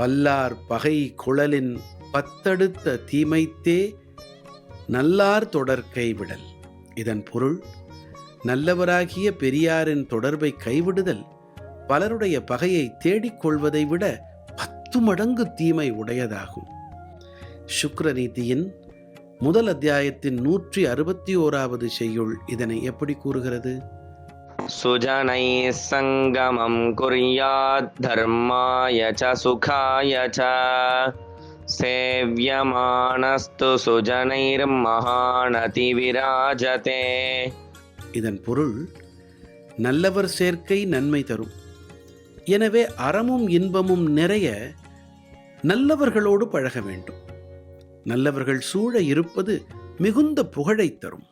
வல்லார் பகை குழலின் பத்தடுத்த தீமைத்தே நல்லார் தொடர் கைவிடல். இதன் பொருள் நல்லவராகிய பெரியாரின் தொடர்பை கைவிடுதல் பலருடைய பகையை தேடிக் கொள்வதை விட பத்து மடங்கு தீமை உடையதாகும். சுக்ரநீதியின் முதல் அத்தியாயத்தின் நூற்றி அறுபத்தி ஓராவது செய்யுள் இதனை எப்படி கூறுகிறது? सुजनैः सङ्गमं कुर्यात् धर्माय च सुखाय च सेव्यमानस्तु सुजनैर्महानतिविराजते இதன் பொருள் நல்லவர் சேர்க்கை நன்மை தரும் எனவே அறமும் இன்பமும் நிறைய நல்லவர்களோடு பழக வேண்டும் நல்லவர்கள் சூழ இருப்பது மிகுந்த புகழைத் தரும்